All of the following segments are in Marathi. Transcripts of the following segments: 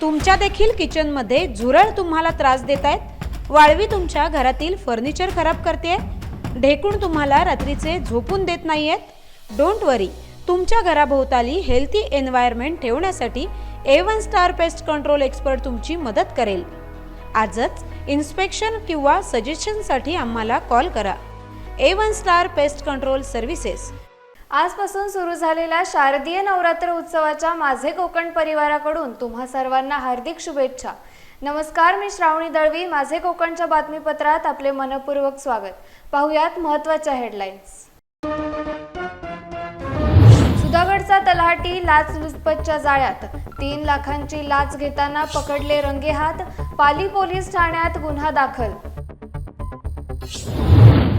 तुमच्या देखील किचनमध्ये झुरळ तुम्हाला त्रास देत आहेत? वाळवी तुमच्या घरातील फर्निचर खराब करते ढेकूण तुम्हाला रात्रीचे झोपून देत नाही आहेत? डोंट वरी तुमच्या घराभोवताली हेल्थी एन्व्हायरमेंट ठेवण्यासाठी A one star pest control expert तुमची मदत करेल. आजच इन्स्पेक्शन किंवा सजेशनसाठी आम्हाला कॉल करा. A one star pest control services आजपासून सुरू झालेल्या शारदीय नवरात्र उत्सवाच्या माझे कोकण परिवाराकडून तुम्हा सर्वांना हार्दिक शुभेच्छा. नमस्कार मी श्रावणी दळवी माझे कोकणच्या बातमीपत्रात आपले मनपूर्वक स्वागत. पाहुयात महत्त्वाच्या हेडलाईन्स. सुधागडचा तलाठी लाच लुचपतच्या जाळ्यात. तीन लाखांची लाच घेताना पकडले रंगेहात. पाली पोलीस ठाण्यात गुन्हा दाखल.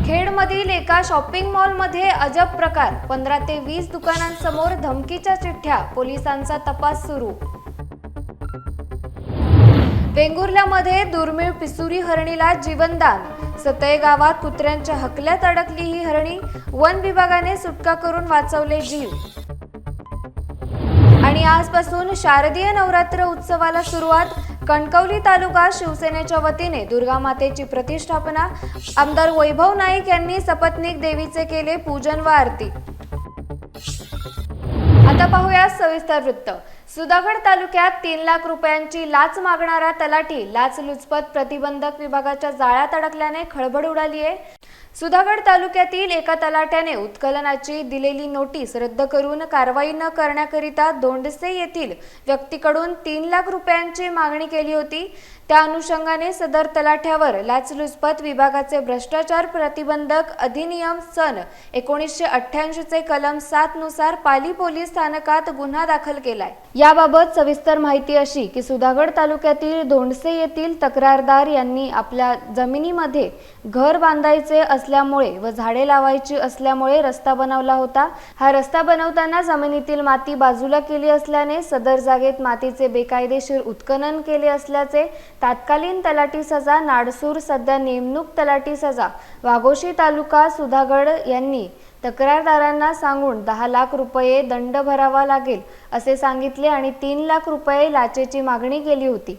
खेडमधील एका शॉपिंग मॉलमध्ये अजब प्रकार. पंधरा ते वीस दुकानांसमोर धमकीच्या चिठ्ठ्या. पोलिसांचा तपास सुरू. वेंगुर्ल्यामध्ये दुर्मिळ पिसुरी हरणीला जीवनदान. सतय गावात कुत्र्यांच्या हकल्यात अडकली ही हरणी. वन विभागाने सुटका करून वाचवले जीव. आणि आजपासून शारदीय नवरात्र उत्सवाला सुरुवात. कणकवली तालुका शिवसेनेच्या वतीने दुर्गा मातेची प्रतिष्ठापना. आमदार वैभव नाईक यांनी सपत्नीक देवीचे केले पूजन व आरती. आता पाहूया सविस्तर वृत्त. सुधागड तालुक्यात तीन लाख रुपयांची लाच मागणारा तलाठी लाच लुचपत प्रतिबंधक विभागाच्या जाळ्यात अडकल्याने खळबळ उडाली आहे सुधागड तालुक्यातील एका तलाट्याने उत्खननाची दिलेली नोटीस रद्द करून कारवाई न करण्याकरिता दोंडसे येथील व्यक्तीकडून तीन लाख रुपयांची मागणी केली होती. त्या अनुषंगाने सदर तलाठ्यावर लाचलुचपत विभागाचे भ्रष्टाचार प्रतिबंधक अधिनियम सन एकोणीसशे अठ्ठ्याऐंशीचे कलम सात नुसार पाली पोलीस स्थानकात गुन्हा दाखल केलाय. याबाबत सविस्तर माहिती अशी की सुधागड तालुक्यातील धोंडसे येथील तक्रारदार यांनी आपल्या जमिनीमध्ये घर बांधायचे असल्यामुळे व झाडे लावायची असल्यामुळे रस्ता बनवला होता. हा रस्ता बनवताना जमिनीतील माती बाजूला केली असल्याने सदर जागेत मातीचे बेकायदेशीर उत्खनन केले असल्याचे तात्कालीन तलाठी सजा नाडसूर सध्या नेमणूक तलाठी सजा. वाघोशी तालुका सुधागड यांनी तक्रारदारांना सांगून दहा लाख रुपये दंड भरावा लागेल असे सांगितले आणि तीन लाख रुपये लाचेची मागणी केली होती.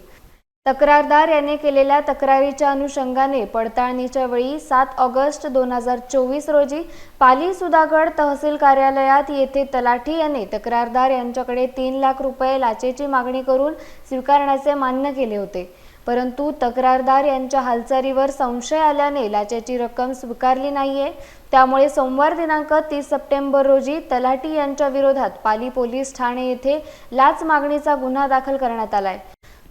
तक्रारदार याने केलेल्या तक्रारीच्या अनुषंगाने पडताळणीच्या वेळी सात ऑगस्ट दोन हजार चोवीस रोजी पाली सुधागड तहसील कार्यालयात येथे तलाठी याने तक्रारदार यांच्याकडे तीन लाख रुपये लाचेची मागणी करून स्वीकारण्याचे मान्य केले होते. परंतु तक्रारदार यांच्या हालचालीवर संशय आल्याने लाचेची रक्कम स्वीकारली नाहीये. त्यामुळे सोमवार दिनांक तीस सप्टेंबर रोजी तलाटी यांच्या विरोधात पाली पोलीस ठाणे येथे लाच मागणीचा गुन्हा दाखल करण्यात आलाय.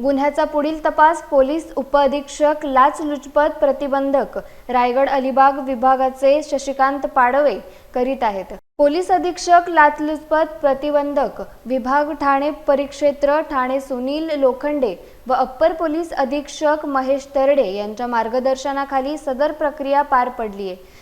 गुन्ह्याचा पुढील तपास पोलीस उपअधीक्षक लाच लुचपत प्रतिबंधक रायगड अलिबाग विभागाचे शशिकांत पाडवे करीत आहेत. पोलीस अधीक्षक लाचलुचपत प्रतिबंधक विभाग ठाणे परिक्षेत्र ठाणे सुनील लोखंडे व अप्पर पोलीस अधीक्षक महेश तरडे यांच्या मार्गदर्शनाखाली सदर प्रक्रिया पार पडली आहे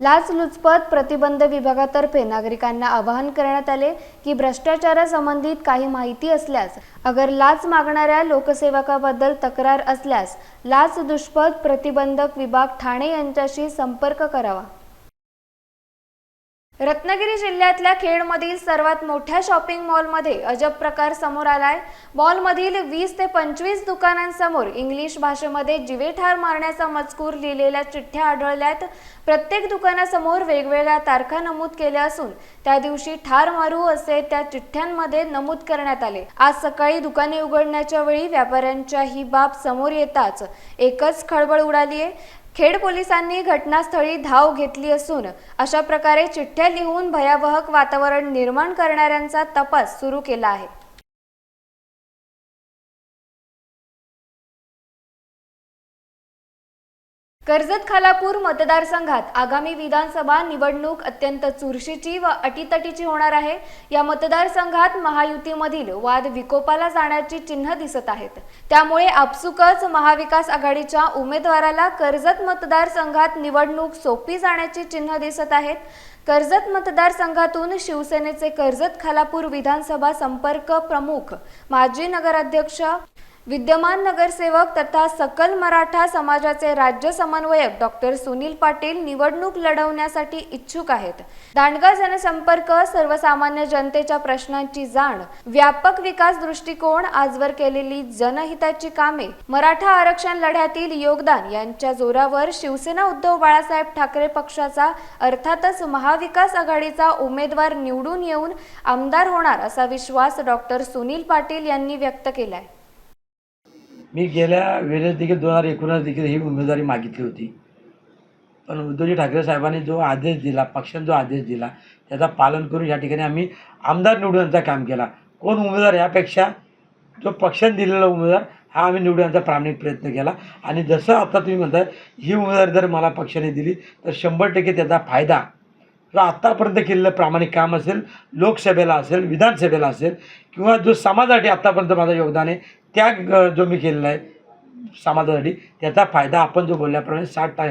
लाचलुचपत प्रतिबंध विभागातर्फे नागरिकांना आवाहन करण्यात आले की भ्रष्टाचारासंबंधित काही माहिती असल्यास अगर लाच मागणाऱ्या लोकसेवकाबद्दल तक्रार असल्यास लाच दुष्पत प्रतिबंधक विभाग ठाणे यांच्याशी संपर्क करावा. रत्नागिरी जिल्ह्यातल्या खेडमधील सर्वात मोठ्या शॉपिंग मॉलमध्ये अजब प्रकार समोर आलाय. मॉलमधील वीस ते पंचवीस दुकानांसमोर इंग्लिश भाषेमध्ये जिवेठार मारण्याचा मजकूर लिहिलेल्या चिठ्ठ्या आढळल्यात. प्रत्येक दुकानासमोर वेगवेगळ्या तारखा नमूद केल्या असून त्या दिवशी ठार मारू असे त्या चिठ्ठ्यांमध्ये नमूद करण्यात आले. आज सकाळी दुकाने उघडण्याच्या वेळी व्यापाऱ्यांच्या ही बाब समोर येताच एकच खळबळ उडाली आहे खेड पोलिसांनी घटनास्थळी धाव घेतली असून अशा प्रकारे चिठ्ठ्या लिहून भयावह वातावरण निर्माण करणाऱ्यांचा तपास सुरू केला आहे. कर्जत खालापूर मतदारसंघात आगामी विधानसभा निवडणूक अत्यंत चुरशीची व अटीतटीची होणार आहे. या मतदारसंघात महायुतीमधील वाद विकोपाला जाण्याची चिन्ह दिसत आहेत. त्यामुळे आपसुकच महाविकास आघाडीच्या उमेदवाराला कर्जत मतदारसंघात निवडणूक सोपी जाण्याची चिन्ह दिसत आहेत. कर्जत मतदारसंघातून शिवसेनेचे कर्जत खालापूर विधानसभा संपर्क प्रमुख माजी नगराध्यक्ष विद्यमान नगरसेवक तथा सकल मराठा समाजाचे राज्य समन्वयक डॉक्टर सुनील पाटील निवडणूक लढवण्यासाठी इच्छुक आहेत. दांडगा जनसंपर्क सर्वसामान्य जनतेच्या प्रश्नांची जाण व्यापक विकास दृष्टिकोन आजवर केलेली जनहिताची कामे मराठा आरक्षण लढ्यातील योगदान यांच्या जोरावर शिवसेना उद्धव बाळासाहेब ठाकरे पक्षाचा अर्थातच महाविकास आघाडीचा उमेदवार निवडून येऊन आमदार होणार असा विश्वास डॉक्टर सुनील पाटील यांनी व्यक्त केलाय. मी गेल्या वेळेस देखील दोन हजार एकोणीस देखील ही उमेदवारी मागितली होती. पण उद्धवजी ठाकरे साहेबांनी जो आदेश दिला पक्षाने जो आदेश दिला त्याचा पालन करून या ठिकाणी आम्ही आमदार निवडण्याचा काम केला. कोण उमेदवार यापेक्षा जो पक्षाने दिलेला उमेदवार हा आम्ही निवडण्याचा प्रामाणिक प्रयत्न केला. आणि जसं आता तुम्ही म्हणताय ही उमेदवारी जर मला पक्षाने दिली तर शंभर टक्के त्याचा फायदा जो आत्तापर्यंत केलेलं प्रामाणिक काम असेल लोकसभेला असेल विधानसभेला असेल किंवा जो समाजासाठी आत्तापर्यंत माझं योगदान आहे त्या जो मी केलेला आहे समाजासाठी त्याचा फायदा आपण जो बोलल्याप्रमाणे साठ टा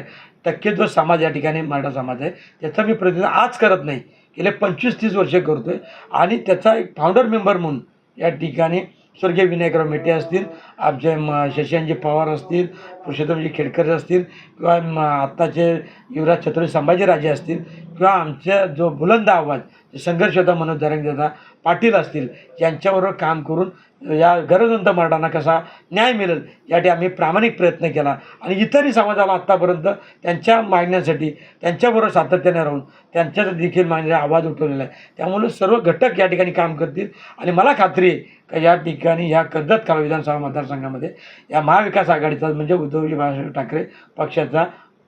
टक्के जो समाज या ठिकाणी मराठा समाज आहे त्याचा मी प्रतिनिधी आज करत नाही. गेले पंचवीस तीस वर्षे करतो आहे आणि त्याचा एक फाउंडर मेंबर म्हणून या ठिकाणी स्वर्गीय विनायकराव मेटे असतील आमचे म शशांजी पवार असतील पुरुषोत्तमजी खेडकर असतील किंवा आत्ताचे युवराज छत्रपती संभाजीराजे असतील किंवा आमच्या जो बुलंद आवाज संघर्ष होता मनोज दादा पाटील असतील यांच्याबरोबर काम करून या गरजवंत मराठांना कसा न्याय मिळेल यासाठी आम्ही प्रामाणिक प्रयत्न केला. आणि इतरही समाजाला आत्तापर्यंत त्यांच्या मागण्यासाठी त्यांच्याबरोबर सातत्याने राहून त्यांच्या देखील मागण्याचा आवाज उठवलेला आहे. त्यामुळे सर्व घटक या ठिकाणी काम करतील. आणि मला खात्री आहे का या ठिकाणी ह्या कर्जत काळ विधानसभा मतदारसंघामध्ये या महाविकास आघाडीचा म्हणजे उद्धवजी बाळासाहेब ठाकरे पक्षाचा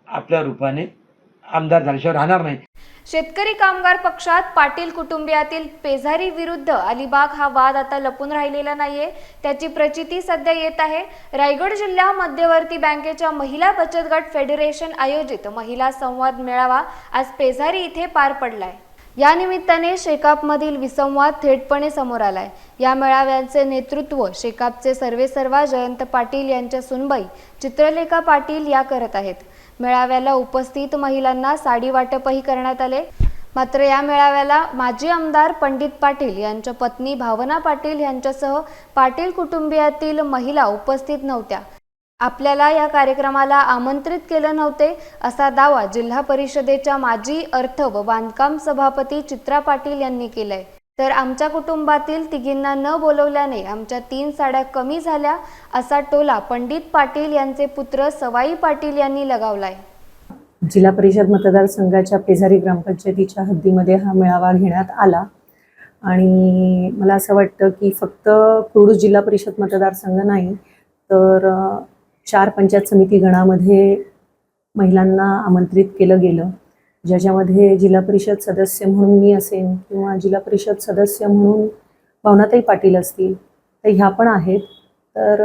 आपल्या रूपाने आमदार झाल्याशिवाय राहणार नाही. शेतकरी कामगार पक्षात पाटील कुटुंबियातील पेझारी विरुद्ध अलिबाग हा वाद आता लपून राहिलेला नाहीये. त्याची प्रचिती सध्या येत आहे. रायगड जिल्हा मध्यवर्ती बँकेच्या महिला बचत गट फेडरेशन आयोजित महिला संवाद मेळावा आज पेझारी इथे पार पडलाय. या निमित्ताने शेकापमधील विसंवाद थेटपणे समोर आलाय. या मेळाव्याचे नेतृत्व शेकापचे सर्वेसर्वा जयंत पाटील यांच्या सुनबाई चित्रलेखा पाटील या करत आहेत. मेळाव्याला उपस्थित महिलांना साडी वाटपही करण्यात आले. मात्र या मेळाव्याला माजी आमदार पंडित पाटील यांच्या पत्नी भावना पाटील यांच्यासह पाटील कुटुंबियातील महिला उपस्थित नव्हत्या. आपल्याला या कार्यक्रमाला आमंत्रित केलं नव्हते असा दावा जिल्हा परिषदेच्या माजी अर्थ व बांधकाम सभापती चित्रा पाटील यांनी केलाय. तर आमच्या कुटुंबातील तिघींना न बोलवल्याने आमच्या तीन साड्या कमी झाल्या असा टोला पंडित पाटील यांचे पुत्र सवाई पाटील यांनी लगावलाय. जिल्हा परिषद मतदारसंघाच्या पेझारी ग्रामपंचायतीच्या हद्दीमध्ये हा मेळावा घेण्यात आला. आणि मला असं वाटतं की फक्त कुरुड जिल्हा परिषद मतदारसंघ नाही तर चार पंचायत समिती गणामध्ये महिलांना आमंत्रित केलं गेलं. ज्याच्यामध्ये जिल्हा परिषद सदस्य म्हणून मी असेन किंवा जिल्हा परिषद सदस्य म्हणून भावनाताई पाटील असतील तर ह्या पण आहेत. तर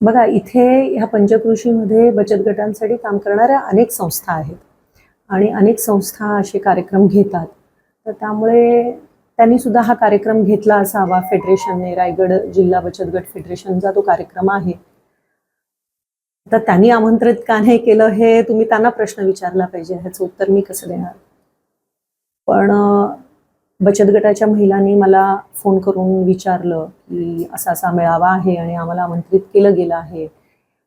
बघा इथे ह्या पंचकृषीमध्ये बचत गटांसाठी काम करणाऱ्या अनेक संस्था आहेत आणि अनेक संस्था असे कार्यक्रम घेतात. तर त्यामुळे त्यांनी सुद्धा हा कार्यक्रम घेतला असावा. फेडरेशनने रायगड जिल्हा बचत गट फेडरेशनचा तो कार्यक्रम आहे. तर त्यांनी आमंत्रित का नाही केलं हे तुम्ही त्यांना प्रश्न विचारला पाहिजे ह्याचं उत्तर मी कसं देणार? पण बचत गटाच्या महिलांनी मला फोन करून विचारलं की असा असा मेळावा आहे आणि आम्हाला आमंत्रित केलं गेलं आहे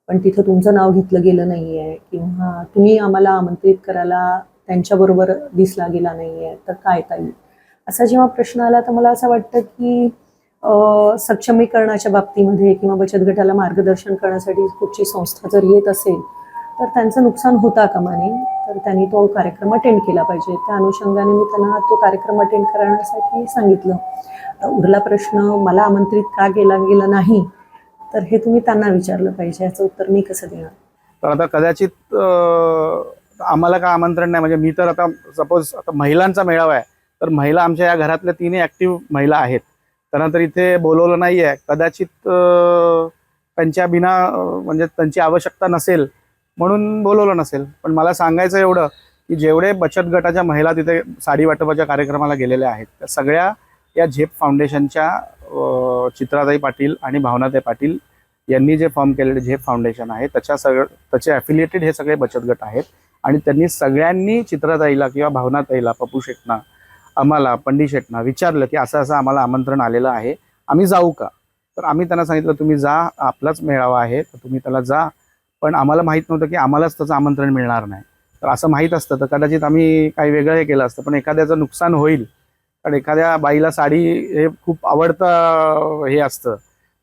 पण तिथं तुमचं नाव घेतलं गेलं नाही आहे किंवा तुम्ही आम्हाला आमंत्रित करायला त्यांच्याबरोबर दिसला गेला नाही आहे तर काय ताई? असा जेव्हा प्रश्न आला तर मला असं वाटतं की सक्षमीकरणाच्या बाबतीमध्ये किंवा बचत गटाला मार्गदर्शन करण्यासाठी कुठची संस्था जर येत असेल तर त्यांचं नुकसान होता कामा नये. तर त्यांनी तो कार्यक्रम अटेंड केला पाहिजे. त्या अनुषंगाने मी त्यांना तो कार्यक्रम अटेंड करण्यासाठी सांगितलं. उरला प्रश्न मला आमंत्रित का केला गेला नाही? तर हे तुम्ही त्यांना विचारलं पाहिजे. याचं उत्तर मी कसं देणार? तर आता कदाचित आम्हाला का आमंत्रण नाही. म्हणजे मी तर आता सपोज आता महिलांचा मेळावा आहे. तर महिला आमच्या या घरातल्या तिन्ही ॲक्टिव्ह महिला आहेत. त्यांना तर इथे बोलवलं नाही आहे कदाचित त्यांच्या बिना म्हणजे त्यांची आवश्यकता नसेल म्हणून बोलवलं नसेल. पण मला सांगायचं एवढं की जेवढे बचत गटाच्या महिला तिथे साडी वाटपाच्या कार्यक्रमाला गेलेल्या आहेत त्या सगळ्या या झेप फाउंडेशनच्या चित्राताई पाटील आणि भावनाताई पाटील यांनी जे फॉर्म केलेले झेप फाउंडेशन आहे त्याच्या सगळं त्याचे ॲफिलिएटेड हे सगळे बचत गट आहेत. आणि त्यांनी सगळ्यांनी चित्रताईला किंवा भावनाताईला पप्पू शेटना आम्हाला पंडित शेटना विचारलं की असं असं आम्हाला आमंत्रण आलेलं आहे आम्ही जाऊ का? तर आम्ही त्यांना सांगितलं तुम्ही जा आपलाच मेळावा आहे तर तुम्ही त्याला जा. पण आम्हाला माहीत नव्हतं की आम्हालाच त्याचं आमंत्रण मिळणार नाही. तर असं माहीत असतं तर कदाचित आम्ही काही वेगळं हे केलं असतं पण एखाद्याचं नुकसान होईल. कारण एखाद्या बाईला साडी हे खूप आवडतं हे असतं.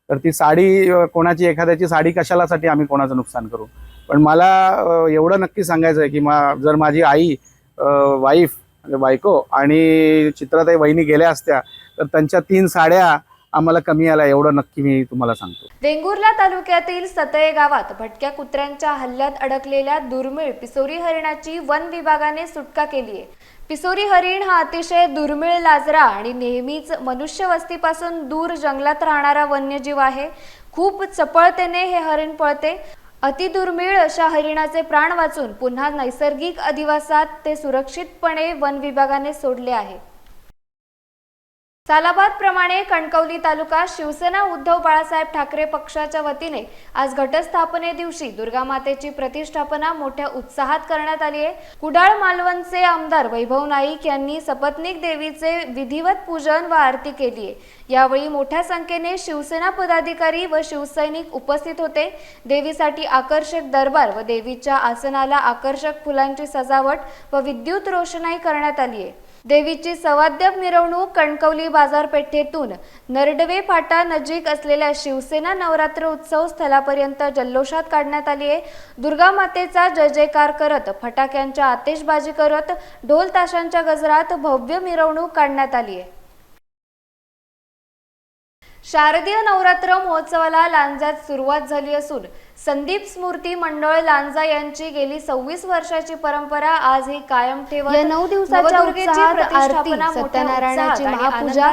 तर ती साडी कोणाची एखाद्याची साडी कशालासाठी आम्ही कोणाचं नुकसान करू? पण मला एवढं नक्की सांगायचं आहे की मा जर माझी आई वाईफ म्हणजे बायको आणि चित्राताई वहिनी गेल्या असत्या तर त्यांच्या तीन साड्या आम्हाला कमी आल्या एवढं नक्की मी तुम्हाला सांगतो. वेंगुर्ला तालुक्यातील सतये गावात भटक्या कुत्र्यांच्या हल्ल्यात अडकलेल्या दुर्मिळ पिसोरी हरिणाची वन विभागाने सुटका केली आहे. पिसोरी हरिण हा अतिशय दुर्मिळ लाजरा आणि नेहमीच मनुष्य वस्तीपासून दूर जंगलात राहणारा वन्यजीव आहे. खूप चपळतेने हे हरिण पळते. अतिदुर्मिळ अशा हरिणाचे प्राण वाचून पुन्हा नैसर्गिक अधिवासात ते सुरक्षितपणे वन विभागाने सोडले आहे. सालाबाद प्रमाणे कणकवली तालुका शिवसेना उद्धव बाळासाहेब ठाकरे पक्षाच्या वतीने आज घटस्थापने दिवशी दुर्गा मातेची प्रतिष्ठापना मोठ्या उत्साहात करण्यात आली आहे. कुडाळ मालवणचे आमदार वैभव नाईक यांनी सपत्निक देवीचे विधिवत पूजन व आरती केली आहे. यावेळी मोठ्या संख्येने शिवसेना पदाधिकारी व शिवसैनिक उपस्थित होते. देवीसाठी आकर्षक दरबार व देवीच्या आसनाला आकर्षक फुलांची सजावट व विद्युत रोषणाई करण्यात आली आहे. देवीची सवाद्य मिरवणूक कणकवली बाजारपेठेतून नरडवे फाटा नजीक असलेल्या शिवसेना नवरात्र उत्सव स्थलापर्यंत जल्लोषात काढण्यात आली आहे. दुर्गा मातेचा जय जयकार करत फटाक्यांच्या आतिषबाजी करत ढोल ताशांच्या गजरात भव्य मिरवणूक काढण्यात आली आहे. शारदीय नवरात्र महोत्सवाला लांजात सुरुवात झाली असून संदीप स्मृती मंडळ लांजा यांची गेली सव्वीस वर्षाची परंपरा आज ही कायम ठेवत या नऊ दिवसाच्या उत्साहात आरती सत्यनारायणाची महापूजा.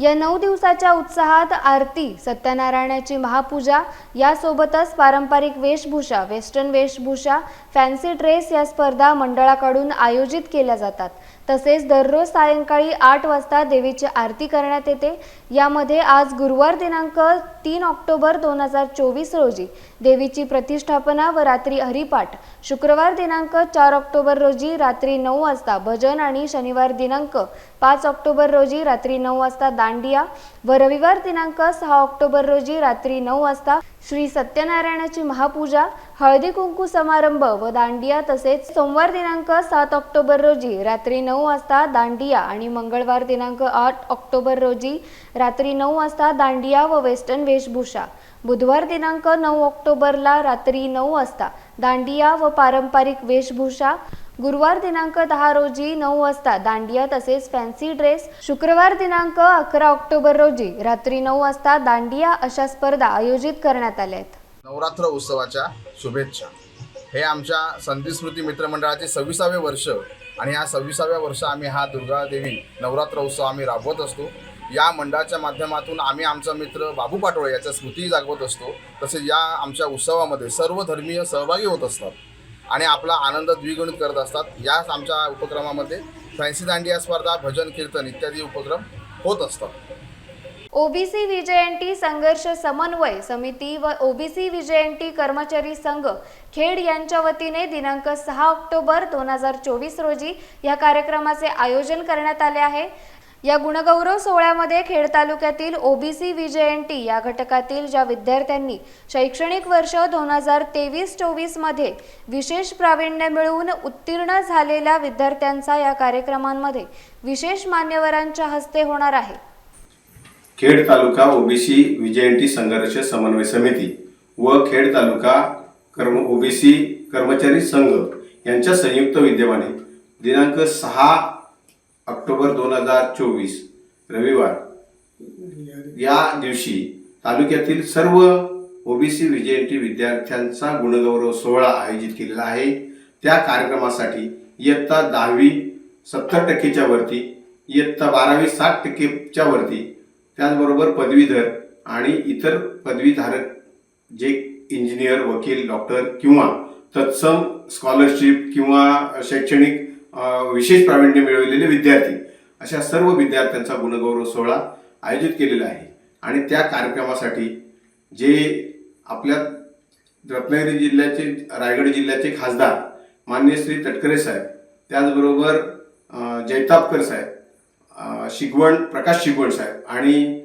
या नऊ दिवसाच्या उत्साहात आरती सत्यनारायणाची महापूजा यासोबतच पारंपरिक वेशभूषा वेस्टर्न वेशभूषा फॅन्सी ड्रेस या स्पर्धा मंडळाकडून आयोजित केल्या जातात तसेच दररोज सायंकाळी आठ वाजता देवीची आरती करण्यात येते. यामध्ये आज गुरुवार दिनांक तीन ऑक्टोबर दोन हजार चोवीस रोजी देवीची प्रतिष्ठापना व रात्री हरिपाठ. शुक्रवार दिनांक चार ऑक्टोबर रोजी रात्री नऊ वाजता भजन आणि शनिवार दिनांक पाच ऑक्टोबर रोजी रात्री नऊ वाजता दांडिया. व रविवार दिनांक सहा ऑक्टोबर रोजी रात्री नऊ वाजता श्री सत्यनारायणाची महापूजा हळदी कुंकू समारंभ व दांडिया तसेच सोमवार दिनांक सात ऑक्टोबर रोजी रात्री नऊ वाजता दांडिया आणि मंगळवार दिनांक आठ ऑक्टोबर रोजी रात्री नऊ वाजता दांडिया व वेस्टर्न वेशभूषा. बुधवार दिनांक नऊ ऑक्टोबरला रात्री नऊ वाजता दांडिया व पारंपरिक वेशभूषा गुरुवार दिनांक दहा रोजी नऊ वाजता दांडिया तसेच फॅन्सी ड्रेस शुक्रवार दिनांक अकरा ऑक्टोबर रोजी रात्री नऊ वाजता दांडिया अशा स्पर्धा आयोजित करण्यात आल्या आहेत नवरात्र उत्सवाच्या शुभेच्छा. हे आमच्या संधी स्मृती मित्रमंडळाचे सव्वीसावे वर्ष आणि ह्या सव्वीसाव्या वर्ष आम्ही हा दुर्गा देवी नवरात्र उत्सव आम्ही राबवत असतो. या मंडळाच्या माध्यमातून आम्ही आमचा मित्र बाबू पाटोळे याच्या स्मृती जागवत असतो. तसेच या आमच्या उत्सवामध्ये सर्व धर्मीय सहभागी होत असतात. आणि आपला आनंद द्विगुणित करत असतात. याच आमच्या उपक्रमामध्ये फॅन्सी दांडिया स्पर्धा भजन कीर्तन इत्यादी उपक्रम होत असतात. ओबीसी विजयंती संघर्ष समन्वय समिती व ओबीसी विजयंती कर्मचारी संघ खेड यांच्या वतीने दिनांक सहा ऑक्टोबर दोन हजार चोवीस रोजी या कार्यक्रमाचे आयोजन करण्यात आले आहे. या गुणगौरव सोहळ्यामध्ये खेड तालुक्यातील ओबीसी विजयंती या घटकातील ज्या विद्यार्थ्यांनी शैक्षणिक वर्ष दोन हजार तेवीस चोवीसमध्ये विशेष प्रावीण्य मिळवून उत्तीर्ण झालेल्या विद्यार्थ्यांचा या कार्यक्रमांमध्ये विशेष मान्यवरांच्या हस्ते होणार आहे. खेड तालुका ओबीसी विजयंती संघर्ष समन्वय समिती व खेड तालुका कर्म ओबीसी कर्मचारी संघ यांच्या संयुक्त विद्यमाने दिनांक सहा ऑक्टोबर दोन हजार चोवीस रविवार. या दिवशी तालुक्यातील सर्व ओबीसी विजयंती विद्यार्थ्यांचा गुणगौरव सोहळा आयोजित केलेला आहे. त्या कार्यक्रमासाठी इयत्ता दहावी सत्तर टक्केच्या वरती इयत्ता बारावी साठ टक्केच्या वरती त्याचबरोबर पदवीधर आणि इतर पदवीधारक जे इंजिनियर वकील डॉक्टर किंवा तत्सम स्कॉलरशिप किंवा शैक्षणिक विशेष प्रावीण्य मिळवलेले विद्यार्थी. अशा सर्व विद्यार्थ्यांचा गुणगौरव सोहळा आयोजित केलेला आहे. आणि त्या कार्यक्रमासाठी जे आपल्या रत्नागिरी जिल्ह्याचे रायगड जिल्ह्याचे खासदार मान्य श्री तटकरे साहेब त्याचबरोबर जैतापकर साहेब शिगवण प्रकाश शिगवण साहेब आणि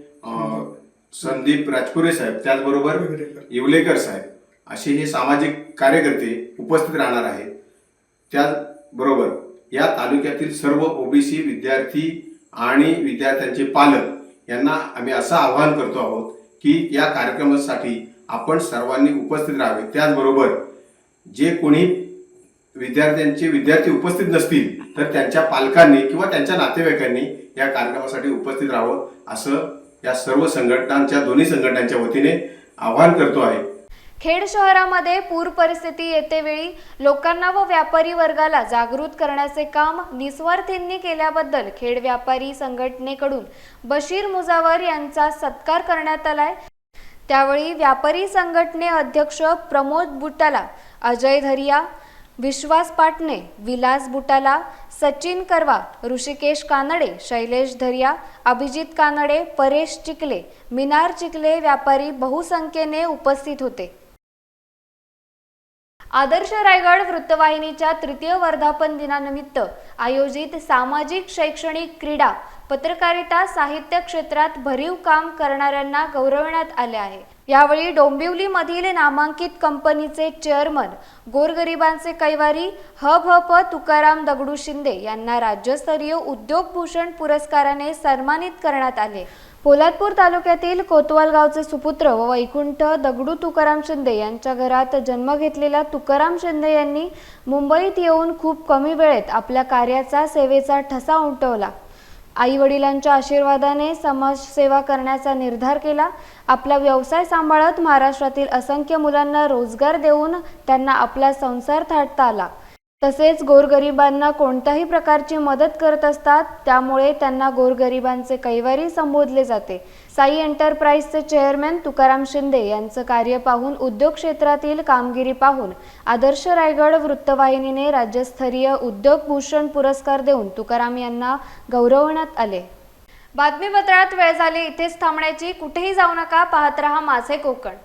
संदीप राजपुरे साहेब त्याचबरोबर येवलेकर साहेब असे हे सामाजिक कार्यकर्ते उपस्थित राहणार आहेत. त्याचबरोबर या तालुक्यातील सर्व ओबीसी विद्यार्थी आणि विद्यार्थ्यांचे पालक यांना आम्ही असं आवाहन करतो आहोत की या कार्यक्रमासाठी आपण सर्वांनी उपस्थित राहावे. त्याचबरोबर जे कोणी विद्यार्थ्यांचे विद्यार्थी उपस्थित नसतील तर त्यांच्या पालकांनी किंवा त्यांच्या नातेवाईकांनी या कार्यक्रमासाठी उपस्थित राहावं असं या सर्व संघटनांच्या दोन्ही संघटनांच्या वतीने आवाहन करतो आहे. खेड शहरामध्ये पूर परिस्थिती येतेवेळी लोकांना व व्यापारी वर्गाला जागृत करण्याचे काम निस्वार्थींनी केल्याबद्दल खेड व्यापारी संघटनेकडून बशीर मुजावर यांचा सत्कार करण्यात आलाय. त्यावेळी व्यापारी संघटने अध्यक्ष प्रमोद बुटाला अजय धरिया विश्वास पाटणे विलास बुटाला सचिन करवा ऋषिकेश कानडे शैलेश धरिया अभिजित कानडे परेश चिकले मिनार चिखले व्यापारी बहुसंख्येने उपस्थित होते. आदर्श रायगड वृत्तवाहिनीच्या तृतीय वर्धापन दिनानिमित्त आयोजित सामाजिक शैक्षणिक क्रीडा पत्रकारिता साहित्य क्षेत्रात भरीव काम करणाऱ्यांना गौरवण्यात आले आहे. यावेळी डोंबिवलीमधील नामांकित कंपनीचे चेअरमन गोरगरिबांचे कैवारी ह भ प तुकाराम दगडू शिंदे यांना राज्यस्तरीय उद्योग भूषण पुरस्काराने सन्मानित करण्यात आले. पोलादपूर तालुक्यातील कोतवाल गावचे सुपुत्र व वैकुंठ दगडू तुकाराम शिंदे यांच्या घरात जन्म घेतलेला तुकाराम शिंदे यांनी मुंबईत येऊन खूप कमी वेळेत आपल्या कार्याचा सेवेचा ठसा उमटवला. आई वडिलांच्या आशीर्वादाने समाजसेवा करण्याचा निर्धार केला. आपला व्यवसाय सांभाळत महाराष्ट्रातील असंख्य मुलांना रोजगार देऊन त्यांना आपला संसार थाटता आला. तसेच गोरगरिबांना कोणत्याही प्रकारची मदत करत असतात त्यामुळे त्यांना गोरगरिबांचे कैवारी संबोधले जाते. साई एंटरप्राइजचे चेअरमॅन तुकाराम शिंदे यांचं कार्य पाहून उद्योग क्षेत्रातील कामगिरी पाहून आदर्श रायगड वृत्तवाहिनीने राज्यस्तरीय उद्योग भूषण पुरस्कार देऊन तुकाराम यांना गौरवण्यात आले. बातमीपत्रात वेळ झाली इथेच थांबण्याची. कुठेही जाऊ नका पाहत रहा माझे कोकण.